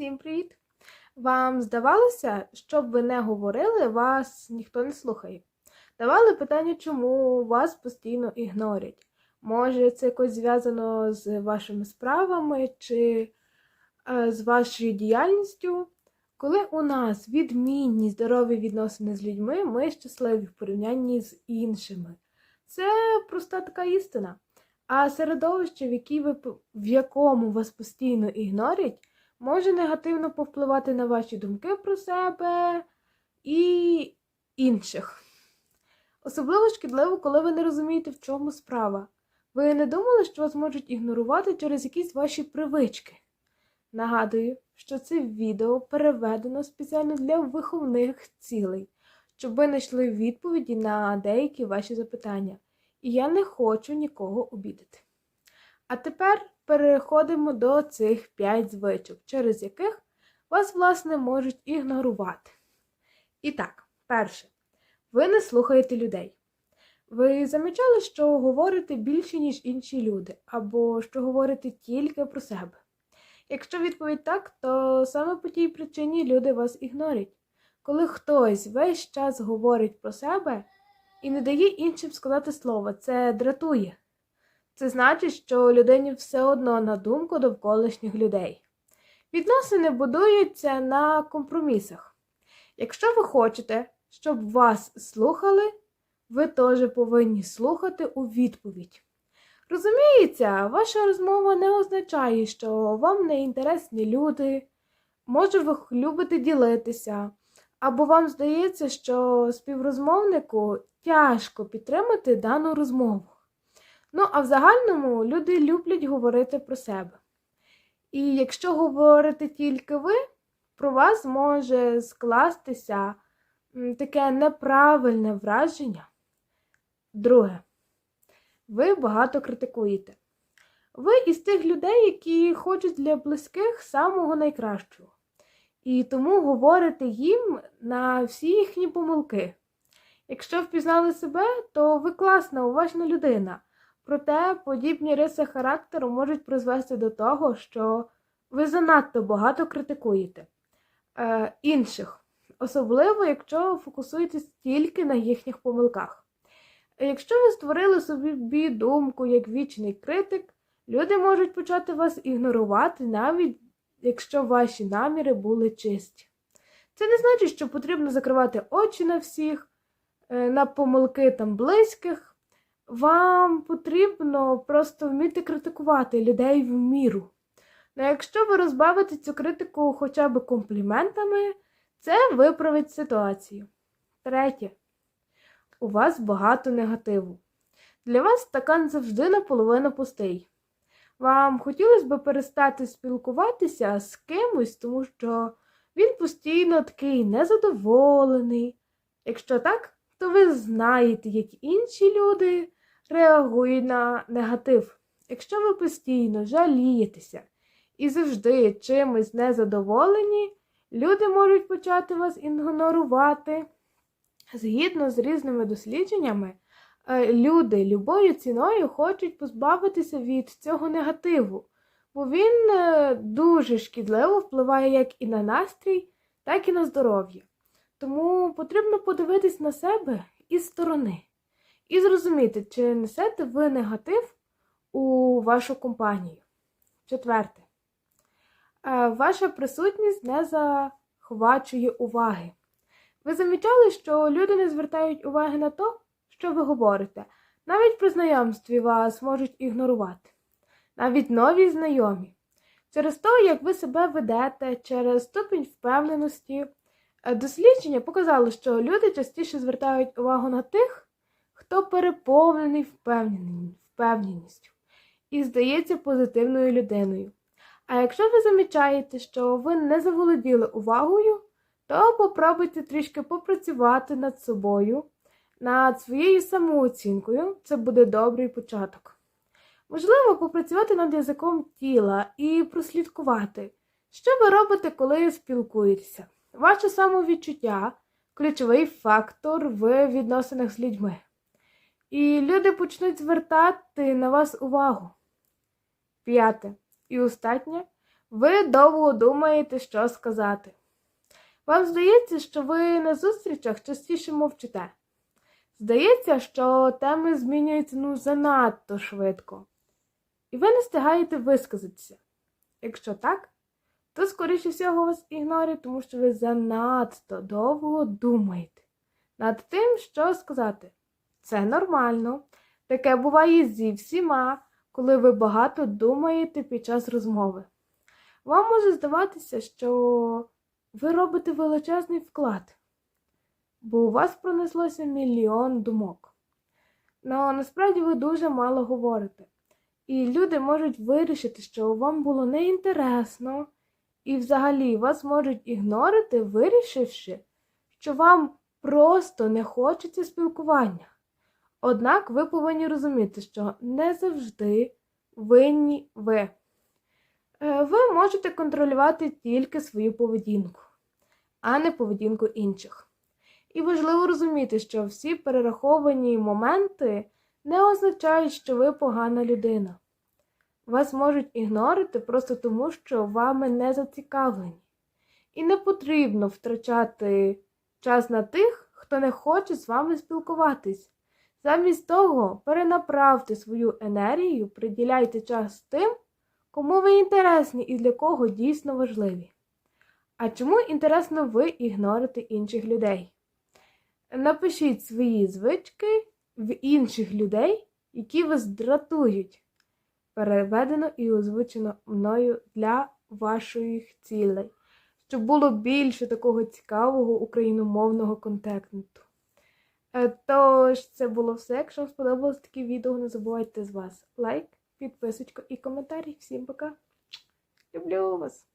Всім привіт! Вам здавалося, щоб ви не говорили, вас ніхто не слухає. Давали питання, чому вас постійно ігнорять. Може, це якось зв'язано з вашими справами чи е, з вашою діяльністю. Коли у нас відмінні здорові відносини з людьми, ми щасливі в порівнянні з іншими. Це проста така істина. А середовище, в, якій ви, в якому вас постійно ігнорять, може негативно повпливати на ваші думки про себе і інших. Особливо шкідливо, коли ви не розумієте, в чому справа. Ви не думали, що вас можуть ігнорувати через якісь ваші привички? Нагадую, що це відео переведено спеціально для виховних цілей, щоб ви знайшли відповіді на деякі ваші запитання. І я не хочу нікого обідати. А тепер переходимо до цих п'ять звичок, через яких вас, власне, можуть ігнорувати. І так, перше, ви не слухаєте людей. Ви замічали, що говорите більше, ніж інші люди, або що говорите тільки про себе? Якщо відповідь так, то саме по тій причині люди вас ігнорять. Коли хтось весь час говорить про себе і не дає іншим сказати слово, це дратує. Це значить, що людині все одно на думку довколишніх людей. Відносини будуються на компромісах. Якщо ви хочете, щоб вас слухали, ви теж повинні слухати у відповідь. Розуміється, ваша розмова не означає, що вам не інтересні люди, може, ви любите ділитися, або вам здається, що співрозмовнику тяжко підтримати дану розмову. Ну, а в загальному люди люблять говорити про себе. І якщо говорите тільки ви, про вас може скластися таке неправильне враження. Друге, ви багато критикуєте. Ви із тих людей, які хочуть для близьких самого найкращого. І тому говорите їм на всі їхні помилки. Якщо впізнали себе, то ви класна, уважна людина. Проте подібні риси характеру можуть призвести до того, що ви занадто багато критикуєте е, інших, особливо якщо фокусуєтесь тільки на їхніх помилках. Якщо ви створили собі думку як вічний критик, люди можуть почати вас ігнорувати, навіть якщо ваші наміри були чисті. Це не значить, що потрібно закривати очі на всіх, е, на помилки там близьких. Вам потрібно просто вміти критикувати людей в міру. Ну, якщо ви розбавите цю критику хоча б компліментами, це виправить ситуацію. Третє. У вас багато негативу. Для вас стакан завжди наполовину пустий. Вам хотілося б перестати спілкуватися з кимось, тому що він постійно такий незадоволений. Якщо так, то ви знаєте, як інші люди реагують на негатив. Якщо ви постійно жалієтеся і завжди чимось незадоволені, люди можуть почати вас ігнорувати. Згідно з різними дослідженнями, е, люди любою ціною хочуть позбавитися від цього негативу, бо він е, дуже шкідливо впливає як і на настрій, так і на здоров'я. Тому потрібно подивитись на себе із сторони і зрозуміти, чи несете ви негатив у вашу компанію. Четверте. Е, Ваша присутність не захвачує уваги. Ви замічали, що люди не звертають уваги на те, що ви говорите. Навіть при знайомстві вас можуть ігнорувати. Навіть нові знайомі. Через те, як ви себе ведете, через ступінь впевненості. Е, Дослідження показали, що люди частіше звертають увагу на тих, хто переповнений впевненістю і здається позитивною людиною. А якщо ви замічаєте, що ви не заволоділи увагою, то попробуйте трішки попрацювати над собою, над своєю самооцінкою. Це буде добрий початок. Можливо, попрацювати над язиком тіла і прослідкувати, що ви робите, коли спілкуєтеся. Ваше самовідчуття ключовий фактор в відносинах з людьми. І люди почнуть звертати на вас увагу. П'яте. І останнє. Ви довго думаєте, що сказати. Вам здається, що ви на зустрічах частіше мовчите. Здається, що теми змінюються ну занадто швидко. І ви не встигаєте висказатися. Якщо так, то, скоріше всього, вас ігнорять, тому що ви занадто довго думаєте над тим, що сказати. Це нормально. Таке буває зі всіма, коли ви багато думаєте під час розмови. Вам може здаватися, що ви робите величезний вклад, бо у вас пронеслося мільйон думок. Но насправді ви дуже мало говорите, і люди можуть вирішити, що вам було неінтересно, і взагалі вас можуть ігнорити, вирішивши, що вам просто не хочеться спілкування. Однак ви повинні розуміти, що не завжди винні ви. Е, Ви можете контролювати тільки свою поведінку, а не поведінку інших. І важливо розуміти, що всі перераховані моменти не означають, що ви погана людина. Вас можуть ігнорити просто тому, що вами не зацікавлені. І не потрібно втрачати час на тих, хто не хоче з вами спілкуватись. Замість того, перенаправте свою енергію, приділяйте час тим, кому ви інтересні і для кого дійсно важливі. А чому інтересно ви ігнорите інших людей? Напишіть свої звички в інших людей, які вас дратують. Переведено і озвучено мною для ваших цілей, щоб було більше такого цікавого україномовного контенту. Е, Тож, це було все. Якщо вам сподобалось таке відео, не забувайте з вас лайк, підписочку і коментарі. Всім пока! Люблю вас!